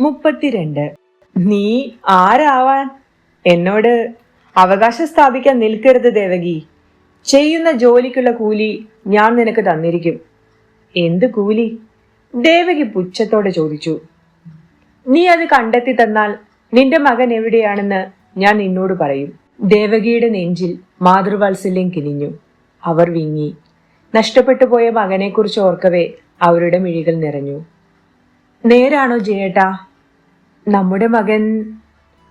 മുപ്പത്തിരണ്ട്. നീ ആരാവാൻ? എന്നോട് അവകാശം സ്ഥാപിക്കാൻ നിൽക്കരുത് ദേവകി. ചെയ്യുന്ന ജോലിക്കുള്ള കൂലി ഞാൻ നിനക്ക് തന്നിരിക്കും. എന്ത് കൂലി? ദേവകി പുച്ഛത്തോടെ ചോദിച്ചു. നീ അത് കണ്ടെത്തി തന്നാൽ നിന്റെ മകൻ എവിടെയാണെന്ന് ഞാൻ നിന്നോട് പറയും. ദേവകിയുടെ നെഞ്ചിൽ മാതൃവാത്സല്യം കിനിഞ്ഞു. അവർ വിങ്ങി. നഷ്ടപ്പെട്ടു പോയ മകനെക്കുറിച്ച് ഓർക്കവേ അവരുടെ മിഴികൾ നിറഞ്ഞു. നേരാണോ ജയേട്ടാ? നമ്മുടെ മകൻ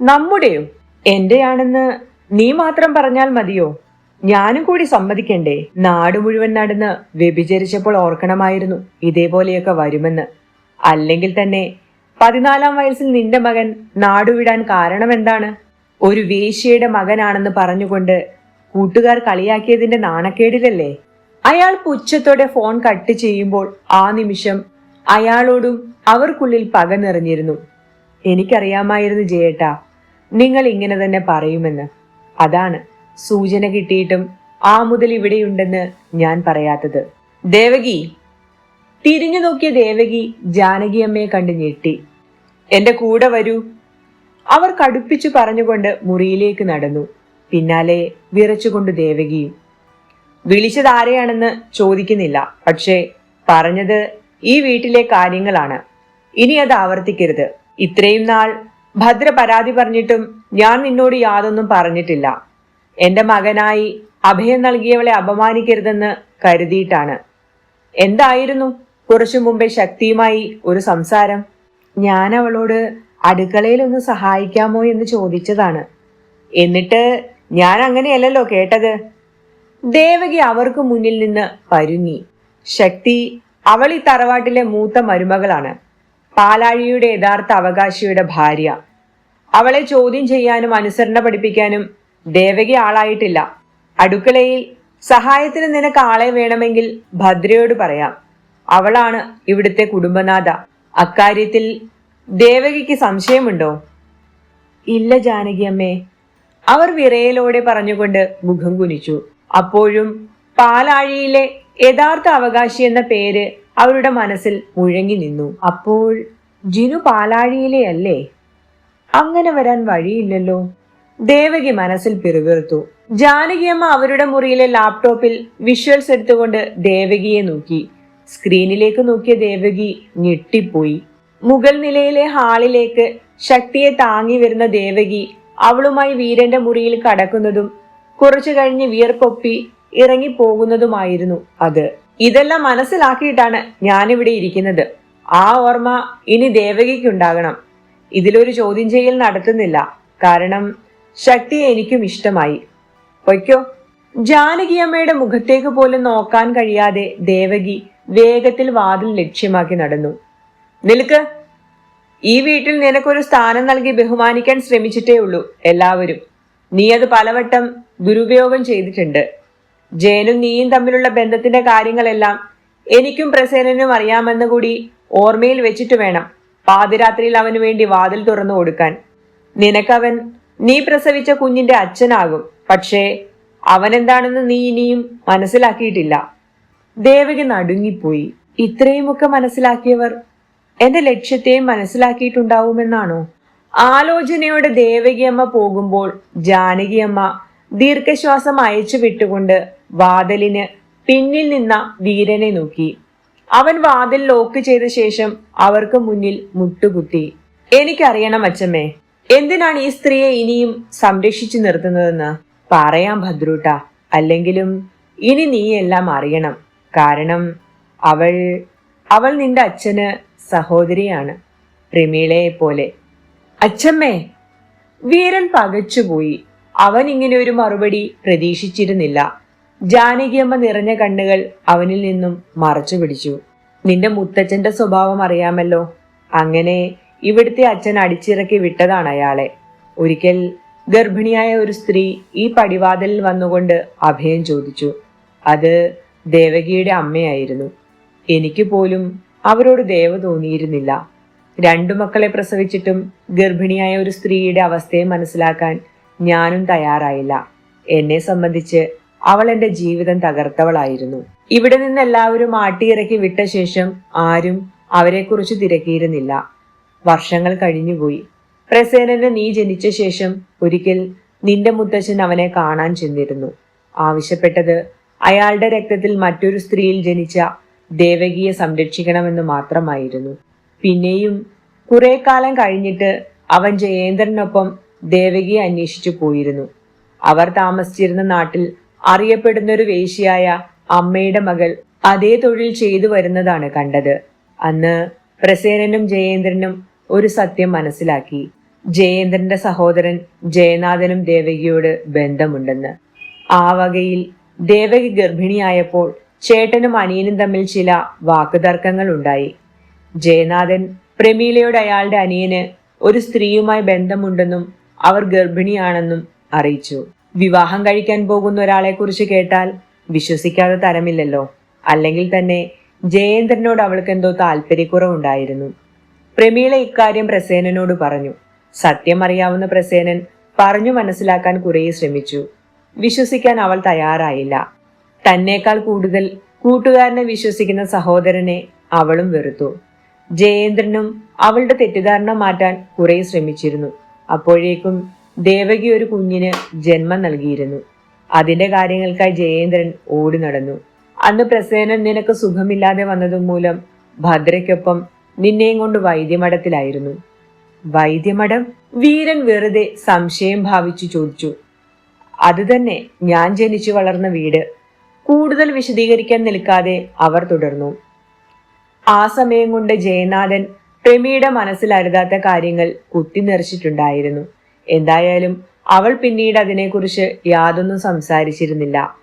നമ്മുടെയോ? എന്റെയാണെന്ന് നീ മാത്രം പറഞ്ഞാൽ മതിയോ? ഞാനും കൂടി സമ്മതിക്കണ്ടേ? നാട് മുഴുവൻ നടന്ന് വ്യഭിചരിച്ചപ്പോൾ ഓർക്കണമായിരുന്നു ഇതേപോലെയൊക്കെ വരുമെന്ന്. അല്ലെങ്കിൽ തന്നെ പതിനാലാം വയസ്സിൽ നിന്റെ മകൻ നാടുവിടാൻ കാരണം എന്താണ് ഒരു വേശ്യയുടെ മകനാണെന്ന് പറഞ്ഞുകൊണ്ട് കൂട്ടുകാർ കളിയാക്കിയതിന്റെ നാണക്കേടിലല്ലേ? അയാൾ പുച്ഛത്തോടെ ഫോൺ കട്ട് ചെയ്യുമ്പോൾ ആ നിമിഷം അയാളോടും അവർക്കുള്ളിൽ പക നിറഞ്ഞിരുന്നു. എനിക്കറിയാമായിരുന്നു ജയേട്ടാ. നിങ്ങൾ ഇങ്ങനെ തന്നെ പറയുമെന്ന്. അതാണ് സൂചന കിട്ടിയിട്ടും ആ മുതൽ ഇവിടെയുണ്ടെന്ന് ഞാൻ പറയാത്തത്. ദേവകി തിരിഞ്ഞു നോക്കിയ ദേവകി ജാനകിയമ്മയെ കണ്ട് ഞെട്ടി. എന്റെ കൂടെ വരൂ. അവർ കടുപ്പിച്ചു പറഞ്ഞുകൊണ്ട് മുറിയിലേക്ക് നടന്നു. പിന്നാലെ വിറച്ചുകൊണ്ട് ദേവകിയും. വിളിച്ചത് ആരെയാണെന്ന് ചോദിക്കുന്നില്ല. പക്ഷേ പറഞ്ഞത് ഈ വീട്ടിലെ കാര്യങ്ങളാണ്. ഇനി അത് ആവർത്തിക്കരുത്. ഇത്രയും നാൾ ഭദ്ര പരാതി പറഞ്ഞിട്ടും ഞാൻ നിന്നോട് യാതൊന്നും പറഞ്ഞിട്ടില്ല. എന്റെ മകനായി അഭയം നൽകിയവളെ അപമാനിക്കരുതെന്ന് കരുതിയിട്ടാണ്. എന്തായിരുന്നു കുറച്ചു മുമ്പേ ശക്തിയുമായി ഒരു സംസാരം? ഞാൻ അവളോട് അടുക്കളയിൽ ഒന്ന് സഹായിക്കാമോ എന്ന് ചോദിച്ചതാണ്. എന്നിട്ട് ഞാൻ അങ്ങനെയല്ലല്ലോ കേട്ടത്? ദേവകി അവർക്ക് മുന്നിൽ നിന്ന് പരുങ്ങി. ശക്തി അവൾ ഈ തറവാട്ടിലെ മൂത്ത മരുമകളാണ്. പാലാഴിയുടെ യഥാർത്ഥ അവകാശിയുടെ ഭാര്യ. അവളെ ചോദ്യം ചെയ്യാനും അനുസരണ പഠിപ്പിക്കാനും ദേവകി ആളായിട്ടില്ല. അടുക്കളയിൽ സഹായത്തിന് നിനക്ക് ആളെ വേണമെങ്കിൽ ഭദ്രയോട് പറയാം. അവളാണ് ഇവിടുത്തെ കുടുംബനാഥ. അക്കാര്യത്തിൽ ദേവകിക്ക് സംശയമുണ്ടോ? ഇല്ല ജാനകി അമ്മേ. അവർ വിറയലോടെ പറഞ്ഞുകൊണ്ട് മുഖം കുനിച്ചു. അപ്പോഴും പാലാഴിയിലെ യഥാർത്ഥ അവകാശി എന്ന പേര് അവരുടെ മനസ്സിൽ മുഴങ്ങി നിന്നു. അപ്പോൾ ജിനു പാലാഴിയിലെ അല്ലേ? അങ്ങനെ വരാൻ വഴിയില്ലല്ലോ. ദേവകി മനസ്സിൽ പിറുവിറുത്തു ജാനകിയമ്മ അവരുടെ മുറിയിലെ ലാപ്ടോപ്പിൽ വിഷ്വൽസ് എടുത്തുകൊണ്ട് ദേവകിയെ നോക്കി. സ്ക്രീനിലേക്ക് നോക്കിയ ദേവകി ഞെട്ടിപ്പോയി. മുഗൾ നിലയിലെ ഹാളിലേക്ക് ശക്തിയെ താങ്ങി വരുന്ന ദേവകി അവളുമായി വീരന്റെ മുറിയിൽ കടക്കുന്നതും കുറച്ചു കഴിഞ്ഞ് വിയർപ്പൊപ്പി ഇറങ്ങിപ്പോകുന്നതുമായിരുന്നു അത്. ഇതെല്ലാം മനസ്സിലാക്കിയിട്ടാണ് ഞാനിവിടെ ഇരിക്കുന്നത്. ആ ഓർമ്മ ഇനി ദേവകിക്കുണ്ടാകണം. ഇതിലൊരു ചോദ്യം ചെയ്യൽ നടത്തുന്നില്ല. കാരണം ശക്തി എനിക്കും ഇഷ്ടമായി. പൊയ്ക്കോ. ജാനകിയമ്മയുടെ മുഖത്തേക്ക് പോലും നോക്കാൻ കഴിയാതെ ദേവകി വേഗത്തിൽ വാതിൽ ലക്ഷ്യമാക്കി നടന്നു. നിൽക്ക്. ഈ വീട്ടിൽ നിനക്കൊരു സ്ഥാനം നൽകി ബഹുമാനിക്കാൻ ശ്രമിച്ചിട്ടേ ഉള്ളൂ എല്ലാവരും. നീ അത് പലവട്ടം ദുരുപയോഗം ചെയ്തിട്ടുണ്ട്. ജയനും നീയും തമ്മിലുള്ള ബന്ധത്തിന്റെ കാര്യങ്ങളെല്ലാം എനിക്കും പ്രസേനനും അറിയാമെന്ന് കൂടി ഓർമ്മയിൽ വെച്ചിട്ട് വേണം പാതിരാത്രിയിൽ അവന് വേണ്ടി വാതിൽ തുറന്നു കൊടുക്കാൻ. നിനക്കവൻ നീ പ്രസവിച്ച കുഞ്ഞിന്റെ അച്ഛനാകും. പക്ഷേ അവൻ എന്താണെന്ന് നീ ഇനിയും മനസ്സിലാക്കിയിട്ടില്ല. ദേവകി നടുങ്ങിപ്പോയി. ഇത്രയുമൊക്കെ മനസ്സിലാക്കിയവർ എന്റെ ലക്ഷ്യത്തെയും മനസ്സിലാക്കിയിട്ടുണ്ടാവുമെന്നാണോ? ആലോചനയോടെ ദേവകിയമ്മ പോകുമ്പോൾ ജാനകിയമ്മ ദീർഘശ്വാസം അയച്ചു വിട്ടുകൊണ്ട് വാതിലിന് പിന്നിൽ നിന്ന വീരനെ നോക്കി. അവൻ വാതിൽ ലോക്ക് ചെയ്ത ശേഷം അവർക്ക് മുന്നിൽ മുട്ടുകുത്തി. എനിക്കറിയണം അച്ഛമ്മേ എന്തിനാണ് ഈ സ്ത്രീയെ ഇനിയും സംരക്ഷിച്ചു നിർത്തുന്നതെന്ന്? പറയാം ഭദ്രൂട്ട അല്ലെങ്കിലും ഇനി നീ എല്ലാം അറിയണം. കാരണം അവൾ അവൾ നിന്റെ അച്ഛന് സഹോദരിയാണ് പ്രമീളയെ പോലെ. അച്ഛമ്മേ വീരൻ പകച്ചുപോയി. അവൻ ഇങ്ങനെ ഒരു മറുപടി പ്രതീക്ഷിച്ചിരുന്നില്ല. ജാനകിയമ്മ നിറഞ്ഞ കണ്ണുകൾ അവനിൽ നിന്നും മറച്ചു പിടിച്ചു. നിന്റെ മുത്തച്ഛന്റെ സ്വഭാവം അറിയാമല്ലോ. അങ്ങനെ ഇവിടുത്തെ അച്ഛൻ അടിച്ചിറക്കി വിട്ടതാണ് അയാളെ. ഒരിക്കൽ ഗർഭിണിയായ ഒരു സ്ത്രീ ഈ പടിവാതിലിൽ വന്നുകൊണ്ട് അഭയം ചോദിച്ചു. അത് ദേവകിയുടെ അമ്മയായിരുന്നു. എനിക്ക് പോലും അവരോട് ദയവ് തോന്നിയിരുന്നില്ല. രണ്ടു മക്കളെ പ്രസവിച്ചിട്ടും ഗർഭിണിയായ ഒരു സ്ത്രീയുടെ അവസ്ഥയെ മനസ്സിലാക്കാൻ ഞാനും തയ്യാറായില്ല. എന്നെ സംബന്ധിച്ച് അവൾ എന്റെ ജീവിതം തകർത്തവളായിരുന്നു. ഇവിടെ നിന്ന് എല്ലാവരും ആട്ടിയിറക്കി വിട്ട ശേഷം ആരും അവരെക്കുറിച്ച് തിരക്കിയിരുന്നില്ല. വർഷങ്ങൾ കഴിഞ്ഞുപോയി പ്രസേനന് നീ ജനിച്ച ശേഷം ഒരിക്കൽ നിന്റെ മുത്തച്ഛൻ അവനെ കാണാൻ ചെന്നിരുന്നു. ആവശ്യപ്പെട്ടത് അയാളുടെ രക്തത്തിൽ മറ്റൊരു സ്ത്രീയിൽ ജനിച്ച ദേവകിയെ സംരക്ഷിക്കണമെന്ന് മാത്രമായിരുന്നു. പിന്നെയും കുറെ കാലം കഴിഞ്ഞിട്ട് അവൻ ജയേന്ദ്രനൊപ്പം ദേവകിയെ അന്വേഷിച്ചു പോയിരുന്നു. അവർ താമസിച്ചിരുന്ന നാട്ടിൽ അറിയപ്പെടുന്ന ഒരു വേശിയായ അമ്മയുടെ മകൾ അതേ തൊഴിൽ ചെയ്തു വരുന്നതാണ് കണ്ടത്. അന്ന് പ്രസേനനും ജയേന്ദ്രനും ഒരു സത്യം മനസ്സിലാക്കി. ജയേന്ദ്രന്റെ സഹോദരൻ ജയനാഥനും ദേവകിയോട് ബന്ധമുണ്ടെന്ന്. ആ വകയിൽ ദേവകി ഗർഭിണിയായപ്പോൾ ചേട്ടനും അനിയനും തമ്മിൽ ചില വാക്കുതർക്കങ്ങൾ ഉണ്ടായി. ജയനാഥൻ പ്രമീലയോട് അയാളുടെ അനിയന് ഒരു സ്ത്രീയുമായി ബന്ധമുണ്ടെന്നും അവർ ഗർഭിണിയാണെന്നും അറിയിച്ചു. വിവാഹം കഴിക്കാൻ പോകുന്ന ഒരാളെക്കുറിച്ച് കേട്ടാൽ വിശ്വസിക്കാതെ തരമില്ലല്ലോ. അല്ലെങ്കിൽ തന്നെ ജയേന്ദ്രനോട് അവൾക്ക് എന്തോ താല്പര്യക്കുറവുണ്ടായിരുന്നു. പ്രമീള ഇക്കാര്യം പ്രസേനനോട് പറഞ്ഞു. സത്യം അറിയാവുന്ന പ്രസേനൻ പറഞ്ഞു മനസ്സിലാക്കാൻ കുറേ ശ്രമിച്ചു. വിശ്വസിക്കാൻ അവൾ തയ്യാറായില്ല. തന്നേക്കാൾ കൂടുതൽ കൂട്ടുകാരനെ വിശ്വസിക്കുന്ന സഹോദരനെ അവളും വെറുത്തു. ജയേന്ദ്രനും അവളുടെ തെറ്റിദ്ധാരണ മാറ്റാൻ കുറെ ശ്രമിച്ചിരുന്നു. അപ്പോഴേക്കും ദേവകി ഒരു കുഞ്ഞിന് ജന്മം നൽകിയിരുന്നു. അതിന്റെ കാര്യങ്ങൾക്കായി ജയേന്ദ്രൻ ഓടി നടന്നു. അന്ന് പ്രസേനൻ നിനക്ക് സുഖമില്ലാതെ വന്നതും മൂലം ഭദ്രയ്ക്കൊപ്പം നിന്നെയും കൊണ്ട് വൈദ്യമഠത്തിലായിരുന്നു. വൈദ്യമഠം? വീരൻ വെറുതെ സംശയം ഭാവിച്ചു ചോദിച്ചു. അതുതന്നെ ഞാൻ ജനിച്ചു വളർന്ന വീട്. കൂടുതൽ വിശദീകരിക്കാൻ നിൽക്കാതെ അവർ തുടർന്നു. ആ സമയം കൊണ്ട് ജയനാഥൻ പ്രമിയുടെ മനസ്സിൽ അരുതാത്ത കാര്യങ്ങൾ കുത്തിനിറച്ചിട്ടുണ്ടായിരുന്നു എന്തായാലും അവൾ പിന്നീട് അതിനെക്കുറിച്ച് യാതൊന്നും സംസാരിച്ചിരുന്നില്ല.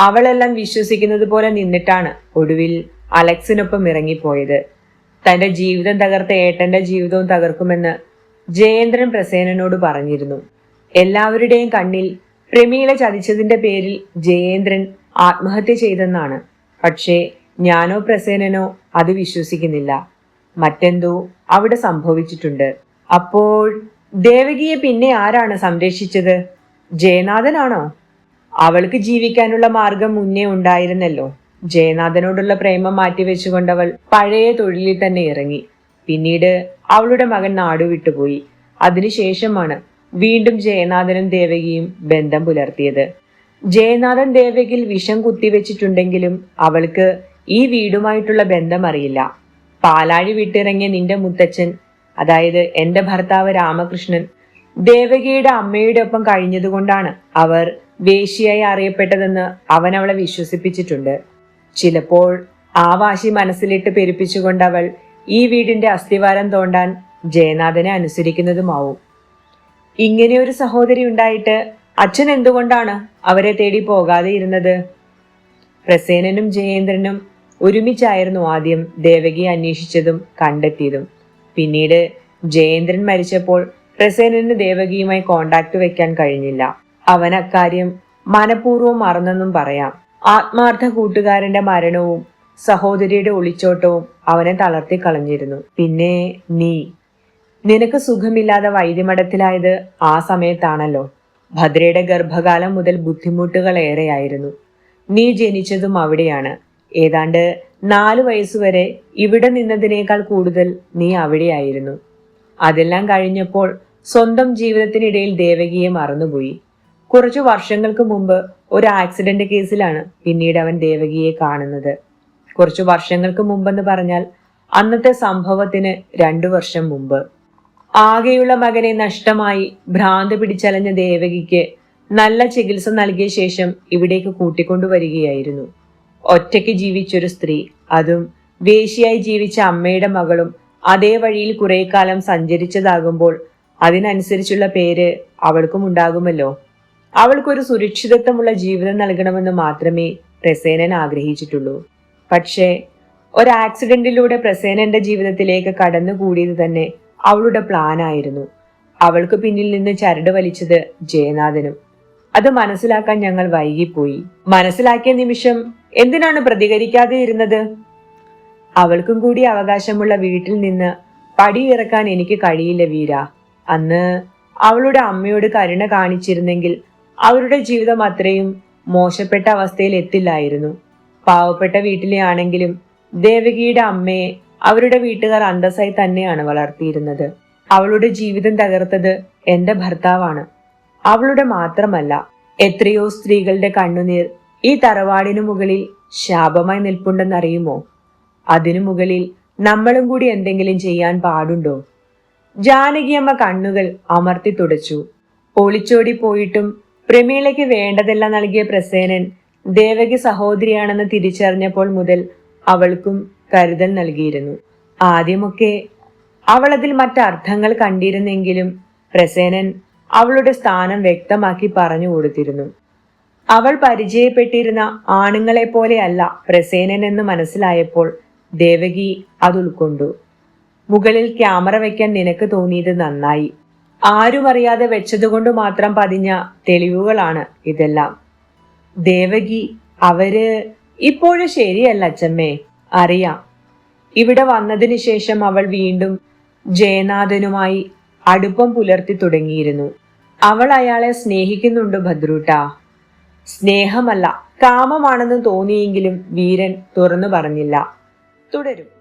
അവളെല്ലാം വിശ്വസിക്കുന്നത് പോലെ നിന്നിട്ടാണ് ഒടുവിൽ അലക്സിനൊപ്പം ഇറങ്ങിപ്പോയത്. തന്റെ ജീവിതം തകർത്ത ഏട്ടന്റെ ജീവിതവും തകർക്കുമെന്ന് ജയേന്ദ്രൻ പ്രസേനനോട് പറഞ്ഞിരുന്നു. എല്ലാവരുടെയും കണ്ണിൽ പ്രമീള ചതിച്ചതിന്റെ പേരിൽ ജയേന്ദ്രൻ ആത്മഹത്യ ചെയ്തെന്നാണ്. പക്ഷേ ഞാനോ പ്രസേനനോ അത് വിശ്വസിക്കുന്നില്ല. മറ്റെന്തോ അവിടെ സംഭവിച്ചിട്ടുണ്ട്. അപ്പോൾ ദേവകിയെ പിന്നെ ആരാണ് സംരക്ഷിച്ചത്? ജയനാഥനാണോ? അവൾക്ക് ജീവിക്കാനുള്ള മാർഗം മുന്നേ ഉണ്ടായിരുന്നല്ലോ. ജയനാഥനോടുള്ള പ്രേമം മാറ്റിവെച്ചുകൊണ്ടവൾ പഴയ തൊഴിലിൽ തന്നെ ഇറങ്ങി. പിന്നീട് അവളുടെ മകൻ നാടുവിട്ടുപോയി അതിനുശേഷമാണ് വീണ്ടും ജയനാഥനും ദേവകിയും ബന്ധം പുലർത്തിയത്. ജയനാഥൻ ദേവകിൽ വിഷം കുത്തിവെച്ചിട്ടുണ്ടെങ്കിലും അവൾക്ക് ഈ വീടുമായിട്ടുള്ള ബന്ധം അറിയില്ല. പാലാഴി വിട്ടിറങ്ങിയ നിന്റെ മുത്തച്ഛൻ അതായത് എന്റെ ഭർത്താവ് രാമകൃഷ്ണൻ ദേവകിയുടെ അമ്മയുടെ ഒപ്പം കഴിഞ്ഞതുകൊണ്ടാണ് അവർ വേശിയായി അറിയപ്പെട്ടതെന്ന് അവൻ അവളെ വിശ്വസിപ്പിച്ചിട്ടുണ്ട്. ചിലപ്പോൾ ആ വാശി മനസ്സിലിട്ട് പെരുപ്പിച്ചുകൊണ്ട് അവൾ ഈ വീടിന്റെ അസ്ഥിവാരം തോണ്ടാൻ ജയനാഥനെ അനുസരിക്കുന്നതുമാവും. ഇങ്ങനെ ഒരു സഹോദരി ഉണ്ടായിട്ട് അച്ഛൻ എന്തുകൊണ്ടാണ് അവരെ തേടി പോകാതെ ഇരുന്നത്? പ്രസേനനും ജയേന്ദ്രനും ഒരുമിച്ചായിരുന്നു ആദ്യം ദേവകിയെ അന്വേഷിച്ചതും കണ്ടെത്തിയതും. പിന്നീട് ജയേന്ദ്രൻ മരിച്ചപ്പോൾ പ്രസേനന് ദേവകിയുമായി കോണ്ടാക്ട് വെക്കാൻ കഴിഞ്ഞില്ല. അവൻ അക്കാര്യം മനഃപൂർവം മറന്നെന്നും പറയാം. ആത്മാർത്ഥ കൂട്ടുകാരന്റെ മരണവും സഹോദരിയുടെ ഒളിച്ചോട്ടവും അവനെ തളർത്തി കളഞ്ഞിരുന്നു. പിന്നെ നീ നിനക്ക് സുഖമില്ലാതെ വൈദ്യമഠത്തിലായത് ആ സമയത്താണല്ലോ. ഭദ്രയുടെ ഗർഭകാലം മുതൽ ബുദ്ധിമുട്ടുകൾ ഏറെയായിരുന്നു. നീ ജനിച്ചതും അവിടെയാണ്. ഏതാണ്ട് നാലു വയസ്സുവരെ ഇവിടെ നിന്നതിനേക്കാൾ കൂടുതൽ നീ അവിടെയായിരുന്നു. അതെല്ലാം കഴിഞ്ഞപ്പോൾ സ്വന്തം ജീവിതത്തിനിടയിൽ ദേവകിയെ മറന്നുപോയി. കുറച്ചു വർഷങ്ങൾക്ക് മുമ്പ് ഒരു ആക്സിഡന്റ് കേസിലാണ് പിന്നീട് അവൻ ദേവകിയെ കാണുന്നത്. കുറച്ചു വർഷങ്ങൾക്ക് മുമ്പെന്ന് പറഞ്ഞാൽ അന്നത്തെ സംഭവത്തിന് രണ്ടു വർഷം മുമ്പ്. ആകെയുള്ള മകനെ നഷ്ടമായി ഭ്രാന്ത് പിടിച്ചലഞ്ഞ ദേവകിക്ക് നല്ല ചികിത്സ നൽകിയ ശേഷം ഇവിടേക്ക് കൂട്ടിക്കൊണ്ടുവരികയായിരുന്നു. ഒറ്റയ്ക്ക് ജീവിച്ചൊരു സ്ത്രീ. അതും വേശിയായി ജീവിച്ച അമ്മയുടെ മകളും അതേ വഴിയിൽ കുറെ കാലം സഞ്ചരിച്ചതാകുമ്പോൾ അതിനനുസരിച്ചുള്ള പേര് അവൾക്കും ഉണ്ടാകുമല്ലോ. അവൾക്കൊരു സുരക്ഷിതത്വമുള്ള ജീവിതം നൽകണമെന്ന് മാത്രമേ പ്രസേനൻ ആഗ്രഹിച്ചിട്ടുള്ളൂ. പക്ഷേ ഒരു ആക്സിഡന്റിലൂടെ പ്രസേനന്റെ ജീവിതത്തിലേക്ക് കടന്നുകൂടിയത് തന്നെ അവളുടെ പ്ലാനായിരുന്നു. അവൾക്ക് പിന്നിൽ നിന്ന് ചരട് വലിച്ചത് ജയനാഥനും. അത് മനസ്സിലാക്കാൻ ഞങ്ങൾ വൈകിപ്പോയി. മനസ്സിലാക്കിയ നിമിഷം എന്തിനാണ് പ്രതികരിക്കാതെ ഇരുന്നത് അവൾക്കും കൂടി അവകാശമുള്ള വീട്ടിൽ നിന്ന് പടിയിറക്കാൻ എനിക്ക് കഴിയില്ല വീര. അന്ന് അവളുടെ അമ്മയോട് കരുണ കാണിച്ചിരുന്നെങ്കിൽ അവരുടെ ജീവിതം അത്രയും മോശപ്പെട്ട അവസ്ഥയിൽ എത്തില്ലായിരുന്നു. പാവപ്പെട്ട വീട്ടിലെ ആണെങ്കിലും ദേവകിയുടെ അമ്മയെ അവരുടെ വീട്ടുകാർ അന്തസ്സായി തന്നെയാണ് വളർത്തിയിരുന്നത്. അവളുടെ ജീവിതം തകർത്തത് എന്റെ ഭർത്താവാണ്. അവളുടെ മാത്രമല്ല എത്രയോ സ്ത്രീകളുടെ കണ്ണുനീർ ഈ തറവാടിനു മുകളിൽ ശാപമായി നിൽപ്പുണ്ടെന്നറിയുമോ? അതിനു മുകളിൽ നമ്മളും കൂടി എന്തെങ്കിലും ചെയ്യാൻ പാടുണ്ടോ? ജാനകിയമ്മ കണ്ണുകൾ അമർത്തി തുടച്ചു. ഒളിച്ചോടി പോയിട്ടും പ്രമീളയ്ക്ക് വേണ്ടതെല്ലാം നൽകിയ പ്രസേനൻ ദേവകി സഹോദരിയാണെന്ന് തിരിച്ചറിഞ്ഞപ്പോൾ മുതൽ അവൾക്കും കരുതൽ നൽകിയിരുന്നു. ആദ്യമൊക്കെ അവൾ അതിൽ മറ്റർത്ഥങ്ങൾ കണ്ടിരുന്നെങ്കിലും പ്രസേനൻ അവളുടെ സ്ഥാനം വ്യക്തമാക്കി പറഞ്ഞു കൊടുത്തിരുന്നു. അവൾ പരിചയപ്പെട്ടിരുന്ന ആണുങ്ങളെ പോലെയല്ല പ്രസേനൻ എന്ന് മനസ്സിലായപ്പോൾ ദേവകി അത് ഉൾക്കൊണ്ടു. മുകളിൽ ക്യാമറ വയ്ക്കാൻ നിനക്ക് തോന്നിയത് നന്നായി. ആരും അറിയാതെ വെച്ചതുകൊണ്ട് മാത്രം പതിഞ്ഞ തെളിവുകളാണ് ഇതെല്ലാം. ദേവകി അവർ ഇപ്പോഴും ശരിയല്ല അച്ചമ്മേ. അറിയാം. ഇവിടെ വന്നതിന് ശേഷം അവൾ വീണ്ടും ജയനാഥനുമായി അടുപ്പം പുലർത്തി തുടങ്ങിയിരുന്നു. അവൾ അയാളെ സ്നേഹിക്കുന്നുണ്ട് ഭദ്രൂട്ട. സ്നേഹമല്ല. കാമമാണെന്ന് തോന്നിയെങ്കിലും വീരൻ തുറന്നു പറഞ്ഞില്ല. തുടരും.